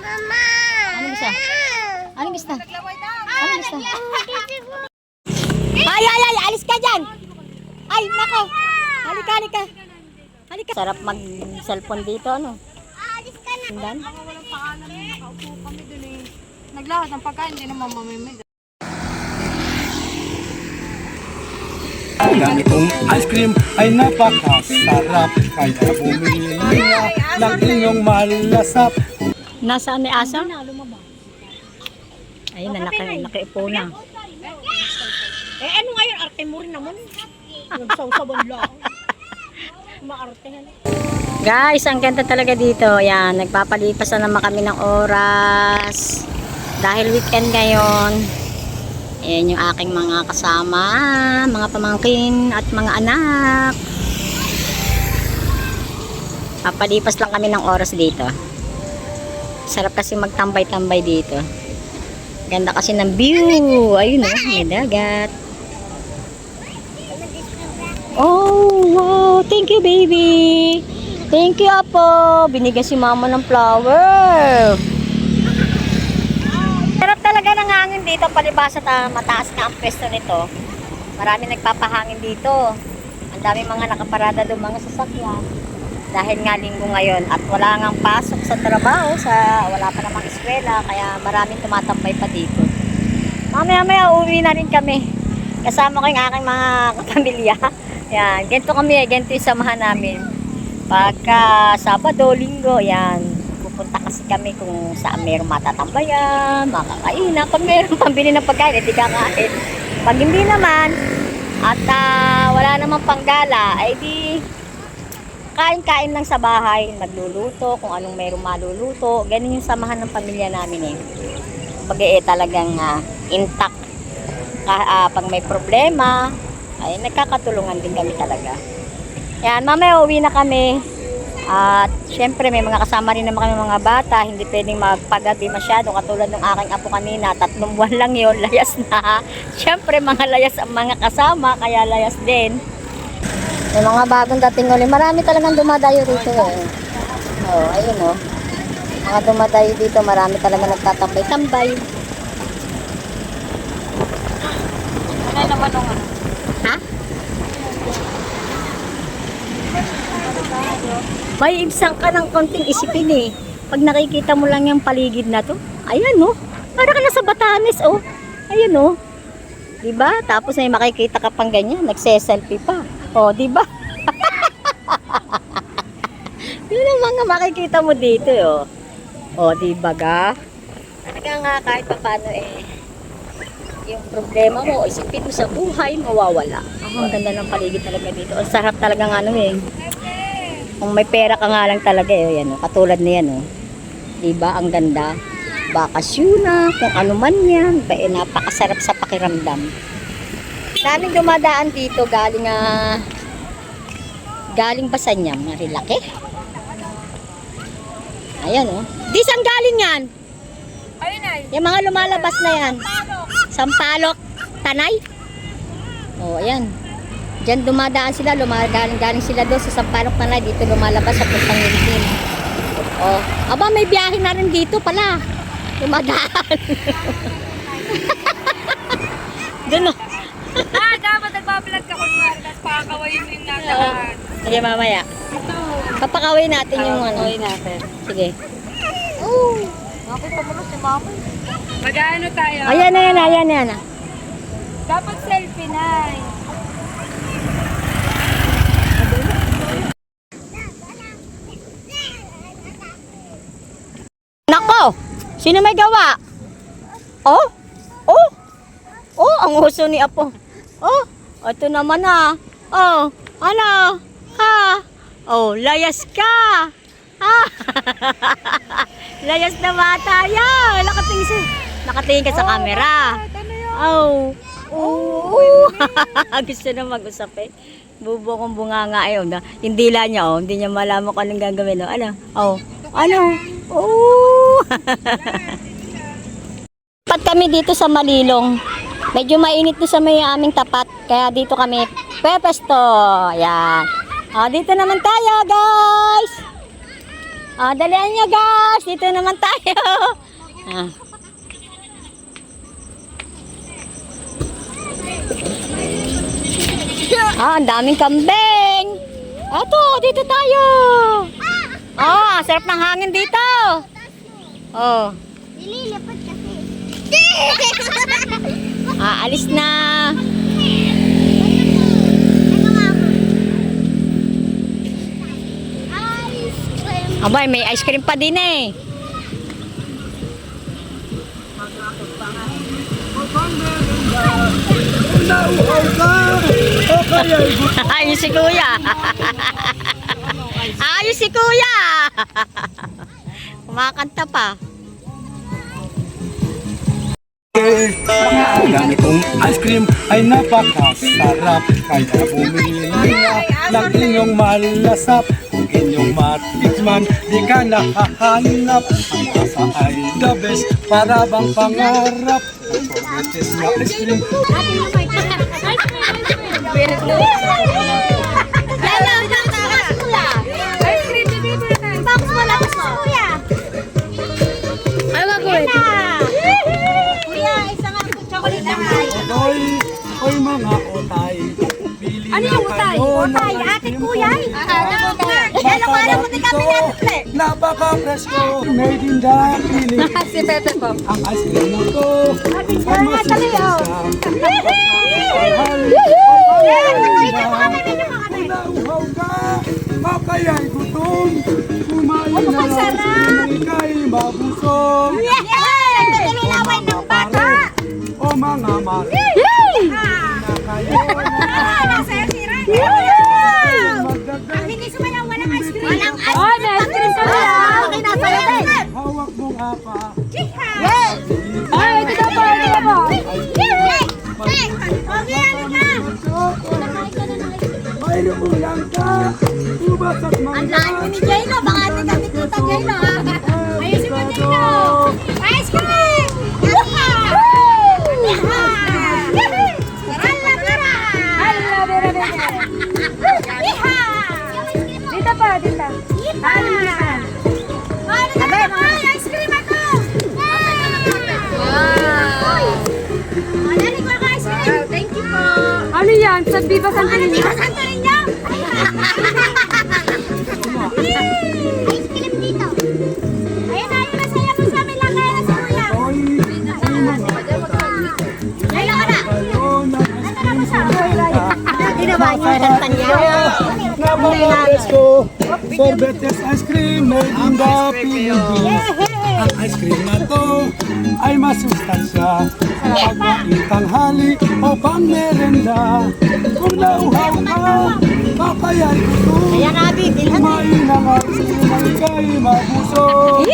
Ano gusto? Ano gusto? Ano gusto? Ay, ay, ay, alis ka dyan! Ay, nako! Halika, halika! Halika! Sarap mag-cellphone dito, ano? Alis ka na. Baka walang paalam. Nakaupo kami dun eh. Naglahad ng pagkain, hindi naman mamimig. Ang ganitong ice cream ay napakasarap Kaya bumili na ng inyong malasap Nasaan ni Asa? Ayun na, naka, nakaipo na. Eh ano ngayon, arte mo rin naman. Nagsaw-saban lang. Maarte na. Guys, ang ganda talaga dito. Yan, nagpapalipas na naman kami ng oras. Dahil weekend ngayon. Ayan yung aking mga kasama, mga pamangkin at mga anak. Papalipas lang kami ng oras dito. Sarap kasi magtambay-tambay dito. Ganda kasi ng view. Ayun oh, may dagat. Oh, wow. Thank you, baby. Thank you, Apo. Binigyan si mama ng flower. Sarap talaga ng hangin dito. Palibasa ta mataas na ang pwesto nito. Marami nagpapahangin dito. Ang dami mga nakaparada doon mga sasakyan. Dahil nga linggo ngayon at wala ngang pasok sa trabaho, sa wala pa namang eskwela, kaya maraming tumatambay pa dito. Mamaya maya uwi na rin kami. Kasama ko yung aking mga kapamilya. Yan, ganito kami, eh, ganito yung samahan namin. Pagka Sabado, Linggo, yan. Pupunta kasi kami kung saan mayroong matatambayan, makakainan. Pag mayroong pambili ng pagkain, hindi kakain. Pag hindi naman, at ah, wala namang panggala, ay di kain-kain lang sa bahay, magluluto, kung anong mayroong maluluto. Ganun yung samahan ng pamilya namin eh. Pag eh talagang ah, intact. Ah, pag may problema, ay nagkakatulungan din kami talaga. Yan, mamaya uwi na kami. At syempre may mga kasama rin naman kami mga bata, hindi pwedeng magpagabi masyado katulad ng aking apo kanina, tatlong buwan lang yon layas na. Syempre mga layas ang mga kasama, kaya layas din. Yung mga bagong dating ulit, marami talagang dumadayo dito eh. Oh, ayun oh. Mga dumadayo dito, marami talaga nagtatambay-tambay. Ano naman nung ano? Ha? May ibsang ka ng konting isipin eh. Pag nakikita mo lang yung paligid na to, ayan oh. Para ka na sa Batanes oh. Ayan oh. 'Di ba? Tapos may makikita ka pang ganyan, nagse-selfie pa. Oh, 'di ba? Yun ang mga makikita mo dito eh, oh. Oh, 'di ba ga? Talaga nga kahit pa paano eh yung problema mo, isipin mo sa buhay, mawawala. Ang ganda ng paligid talaga dito. Ang sarap talaga ng ano eh. Kung may pera ka nga lang talaga eh, yan, oh, katulad na yan oh. Diba? Ang ganda. Bakasyon na, kung ano man yan. Ba, eh, napakasarap sa pakiramdam. Daming dumadaan dito galing ah galing ba sa niya? Marilaki? Ayan oh. Di saan galing yan? Ayun ay. Yung mga lumalabas na yan. Sampalok, Tanay. Oh, ayan. Diyan dumadaan sila, lumagaling-galing sila doon sa Sampalok Tanay. Dito lumalabas sa Puntang Yuntin. Oh, aba may biyahe na rin dito pala. Dumadaan. Doon oh. Ah, dapat nagbablog ka kunwari, tapos pakakawain mo yung nagdaan. Sige mamaya. Ito. Papakawin natin yung ano. natin. Sige. Bakit tumulos si mama? Mag-ano tayo? Ayan, ayan, ayan, ayan. Dapat selfie na. Nako! Sino may gawa? Oh? Oh? Oh, ang uso ni Apo. Oh, ito naman ah. Oh, ano? Ha? Oh, layas ka. Ha? layas na bata yan. Nakatingin, sa, nakatingin ka sa camera. Oh. Oh. Gusto na mag-usap eh. Bubo kong bunganga eh. oh, na- Yung dila niya, oh. Hindi niya malaman kung anong gagawin. Oh. Ano? Oh. Ano? Oh. Tapat kami dito sa Malilong. Medyo mainit doon sa may aming tapat. Kaya dito kami pepesto. Yan. Ah, dito naman tayo, guys. Ah, dalian nyo guys. Dito naman tayo. Ah. Ah, ang daming kambing. Ato, dito tayo. Ah, sarap ng hangin dito. Oh, Nililipad kasi. ah, alis na. Abay, may ice cream pa din eh. Ayos si kuya. Ayos si kuya. Kumakanta pa. Mga ganitong ice cream ay napakasarap. Kaya bumili na ng inyong malasap. Kung inyong matikman, di ka nakahanap. Ang lasa ay the best, para bang pangarap. Ang sorbetes na ice cream. Lala, Napaka-presko Made in the Philippines Si Pepe po. Ang ice cream na to Ay masustansya Nauhaw ka, makaya'y gutom Kumain na lang, ika'y mabusog Nagtutulunaway ng bata. O mga mare, na kayo Nasa sira. Oh, may ice cream sa kuya. Kinasaya din. hawak mong apa Yes! Ay, ito na po, ito na po. May lumulang ka, ubas at Ang mangga layo ni Jaylo, baka atin kami tita Jaylo ha. Yan? Sa Viva Ano Santa di ba santo ninyo? Ice cream dito. Ayun na, ayun na, saya mo sa amin lang kaya na si Kuya. Ayun ka na. kayo na Ano na po siya? Hindi na ba yung kanta niya? Napaka-presko Sorbetes ice cream made in the Philippines Ang ice cream na to ay masustansya Sa pagkain tanghali o pang merenda Kung nauhaw ka, papayay gusto Ayan na, bibilhan. Kumain ng ice cream ay kay mabusog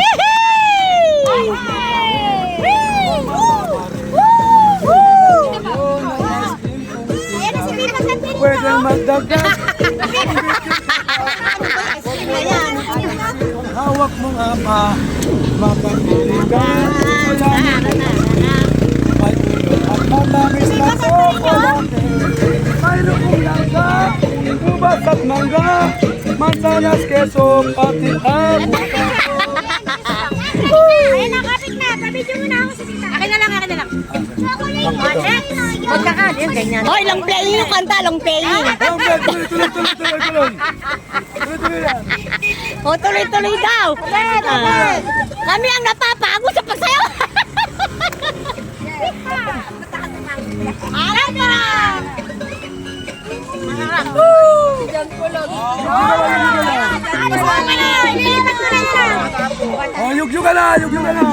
hawak mo nga pa Mapapili ka Wala mo May ulo at na tsokolate May lukong langga Ubas at mangga Mansanas, keso, pati avocado Ayun na, kapit na. Pabidyo mo na ako sa tita. Akin na lang, akin na lang. Magkakan, yun, ganyan. Hoy, long playing yung kanta, long playing. Tuloy, tuloy, tuloy, tuloy, tuloy, tuloy Tuloy, O, tuloy-tuloy daw. Ah. Kami ang napapagod sa pagsayaw. Alam mo na! Alis mo ka na! Ilipat ko na yan! Oh, yug-yug ka na, yug-yug ka na!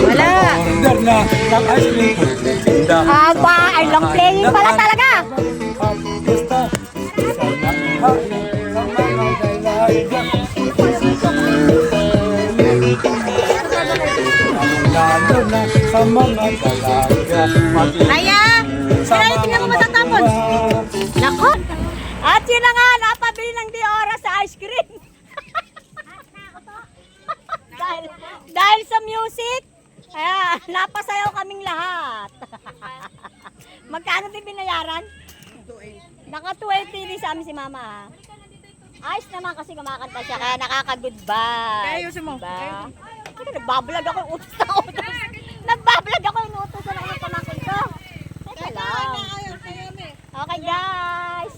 Wala. Order na ng ice cream playing pala talaga. Kaya, kaya mga mo matatapos. matuwa. Nako. At yun na nga, napabili ng Diora sa ice cream. dahil, dahil sa music, kaya napasayaw kaming lahat. Magkano din binayaran? Naka 20 din sa amin si mama. ha. Ayos naman kasi kumakanta siya kaya nakaka-goodbye. Kaya ayusin mo. Diba? Kasi nagbablog ako yung utos na utos. nagbablog ako yung utos na ako ng pamangkin ko. Teka lang. Okay guys.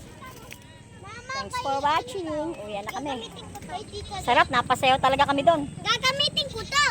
Thanks for watching. Uwi na kami. Sarap, napasayaw talaga kami doon. Gagamitin ko to.